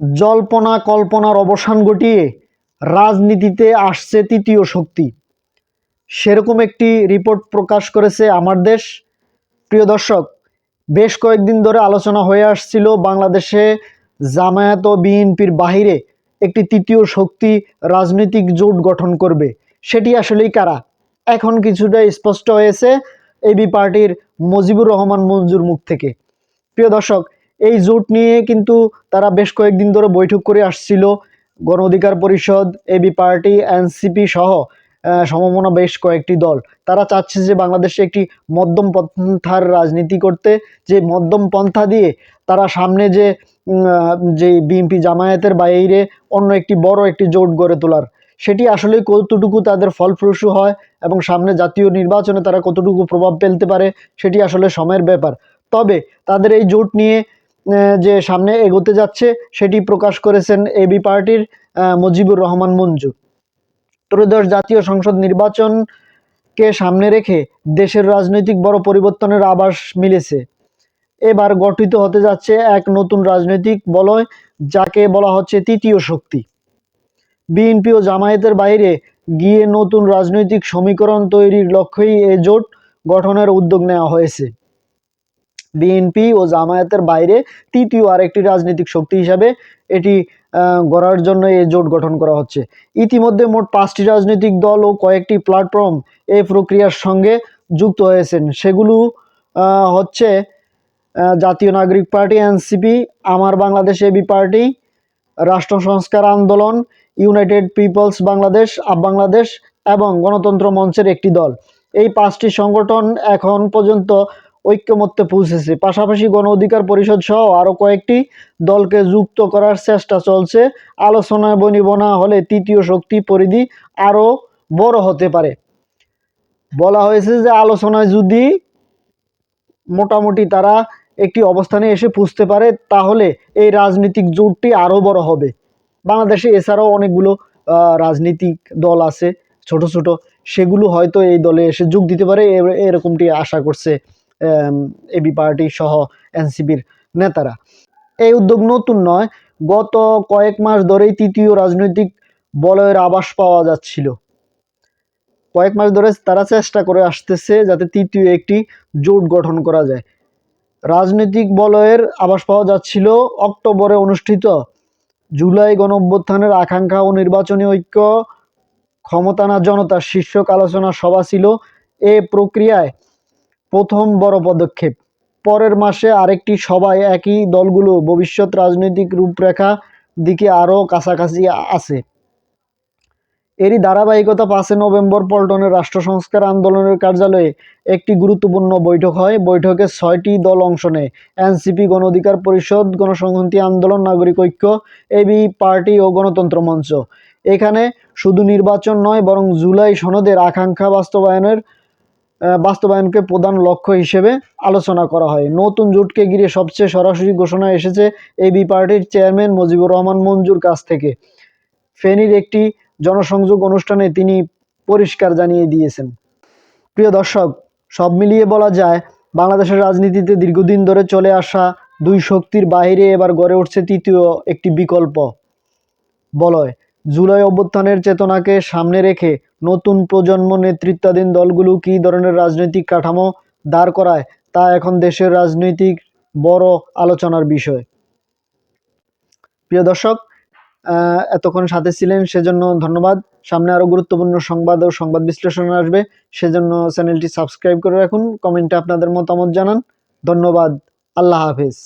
জল্পনা কল্পনার অবসান ঘটিয়ে রাজনীতিতে আসছে তৃতীয় শক্তি। সেরকম একটি রিপোর্ট প্রকাশ করেছে আমার দেশ। প্রিয় দর্শক, বেশ কয়েকদিন ধরে আলোচনা হয়ে আসছিল বাংলাদেশে জামায়াত ও বিএনপির বাহিরে একটি তৃতীয় শক্তি রাজনৈতিক জোট গঠন করবে। সেটি আসলেই কারা? এখন কিছুটা স্পষ্ট হয়েছে এবি পার্টির মজিবুর রহমান মঞ্জুর মুখ থেকে। প্রিয় দর্শক এই জোট নিয়ে কিন্তু তারা বেশ কয়েকদিন ধরে বৈঠক করে আসছিল। গণ অধিকার পরিষদ এবি পার্টি এনসিপি সহ সমমনা বেশ কয়েকটি দল। তারা চাচ্ছে যে বাংলাদেশে একটি মধ্যম পন্থার রাজনীতি করতে। যে মধ্যম পন্থা দিয়ে তারা সামনে যে যে বিএনপি জামায়াতের বাইরে অন্য একটি বড় একটি জোট গড়ে তোলার, সেটি আসলে কতটুকু তাদের ফলপ্রসূ হয় এবং সামনে জাতীয় নির্বাচনে তারা কতটুকু প্রভাব ফেলতে পারে, সেটি আসলে সময়ের ব্যাপার। তবে তাদের এই জোট নিয়ে যে সামনে এগোতে যাচ্ছে, সেটি প্রকাশ করেছেন এবি পার্টির মুজিবুর রহমান মঞ্জু। ত্রয়োদশ জাতীয় সংসদ নির্বাচনকে সামনে রেখে দেশের রাজনৈতিক বড় পরিবর্তনের আভাস মিলেছে। এবার গঠিত হতে যাচ্ছে এক নতুন রাজনৈতিক বলয়, যাকে বলা হচ্ছে তৃতীয় শক্তি। বিএনপি ও জামায়াতের বাইরে গিয়ে নতুন রাজনৈতিক সমীকরণ তৈরির লক্ষ্যেই এ জোট গঠনের উদ্যোগ নেওয়া হয়েছে। বিএনপি ও জামায়াতের বাইরে তৃতীয় আরেকটি রাজনৈতিক শক্তি হিসাবে এটি গড়ার জন্য এই জোট গঠন করা হচ্ছে। ইতিমধ্যে মোট পাঁচটি রাজনৈতিক দল ও কয়েকটি প্ল্যাটফর্ম এই প্রক্রিয়ার সঙ্গে যুক্ত হয়েছেন। সেগুলো হচ্ছে জাতীয় নাগরিক পার্টি, এনসিপি, আমার বাংলাদেশ, এবি পার্টি, রাষ্ট্র সংস্কার আন্দোলন, United people's Bangladesh, up Bangladesh এবং গণতন্ত্র মঞ্চের একটি দল। এই পাঁচটি সংগঠন এখন পর্যন্ত ঐক্যমত্যে পৌঁছেছে। পাশাপাশি গণ অধিকার পরিষদ সহ আরও কয়েকটি দলকে যুক্ত করার চেষ্টা চলছে। আলোচনায় বনিবনা হলে তৃতীয় শক্তি পরিধি আরও বড় হতে পারে। বলা হয়েছে যে আলোচনায় যদি মোটামুটি তারা একটি অবস্থানে এসে পুষতে পারে, তাহলে এই রাজনৈতিক জোটটি আরও বড় হবে। বাংলাদেশে এছাড়াও অনেকগুলো রাজনীতিক দল আছে, ছোট ছোট। সেগুলো হয়তো এই দলে এসে যোগ দিতে পারে এরকমটি আশা করছে। এবি পার্টি সহ এনসিপির নেতারা। এই উদ্যোগ নতুন নয়, গত কয়েক মাস ধরেই তৃতীয় রাজনৈতিক বলয়ের আবাস পাওয়া যাচ্ছিল। কয়েক মাস ধরে তারা চেষ্টা করে আসতেছে যাতে তৃতীয় একটি জোট গঠন করা যায়। রাজনৈতিক বলয়ের আভাস পাওয়া যাচ্ছিল অক্টোবরে অনুষ্ঠিত। জুলাই গণ অভ্যুত্থানের আকাঙ্ক্ষা ও নির্বাচনী ঐক্য ক্ষমতানা জনতার শীর্ষক আলোচনা সভা ছিল এ প্রক্রিয়ায়। প্রথম বড় পদক্ষেপ। পরের মাসে আরেকটি সভায় একই দলগুলো ভবিষ্যৎ রাজনৈতিক রূপরেখা দিকে আরও কাছাকাছি আছে। এরই ধারাবাহিকতা পাঁচে নভেম্বর পল্টনের রাষ্ট্র সংস্কার আন্দোলনের কার্যালয়ে একটি গুরুত্বপূর্ণ বৈঠক হয়। বৈঠকে ছয়টি দল অংশ নেয়। এনসিপি গণ অধিকার পরিষদ, গণসংহতি আন্দোলন, নাগরিক ঐক্য, এবি পার্টি ও গণতন্ত্র মঞ্চ। এখানে শুধু নির্বাচন নয়, বরং জুলাই সনদের আকাঙ্ক্ষা বাস্তবায়নের বাস্তবায়নকে প্রধান লক্ষ্য হিসেবে আলোচনা করা হয়। নতুন জোটকে ঘিরে সবচেয়ে সরাসরি ঘোষণা এসেছে এবি পার্টির চেয়ারম্যান মুজিবুর রহমান মঞ্জুর কাছ থেকে। ফেনীর একটি জনসংযোগ অনুষ্ঠানে তিনি পরিষ্কার জানিয়ে দিয়েছেন। প্রিয় দর্শক, সব মিলিয়ে বলা যায়, বাংলাদেশের রাজনীতিতে দীর্ঘদিন ধরে চলে আসা দুই শক্তির বাইরে এবার গড়ে উঠছে তৃতীয় একটি বিকল্প। বলয় জুলাই অভ্যুত্থানের চেতনাকে সামনে রেখে নতুন প্রজন্ম নেতৃত্বাধীন দলগুলো কী ধরনের রাজনৈতিক কাঠামো দাঁড় করায়, তা এখন দেশের রাজনৈতিক বড় আলোচনার বিষয়। প্রিয় দর্শক এতক্ষণ সাথে ছিলেন, সেজন্য ধন্যবাদ। সামনে আরও গুরুত্বপূর্ণ সংবাদ ও সংবাদ বিশ্লেষণ আসবে, সেজন্য চ্যানেলটি সাবস্ক্রাইব করে রাখুন, কমেন্টে আপনাদের মতামত জানান। ধন্যবাদ, আল্লাহ হাফেজ।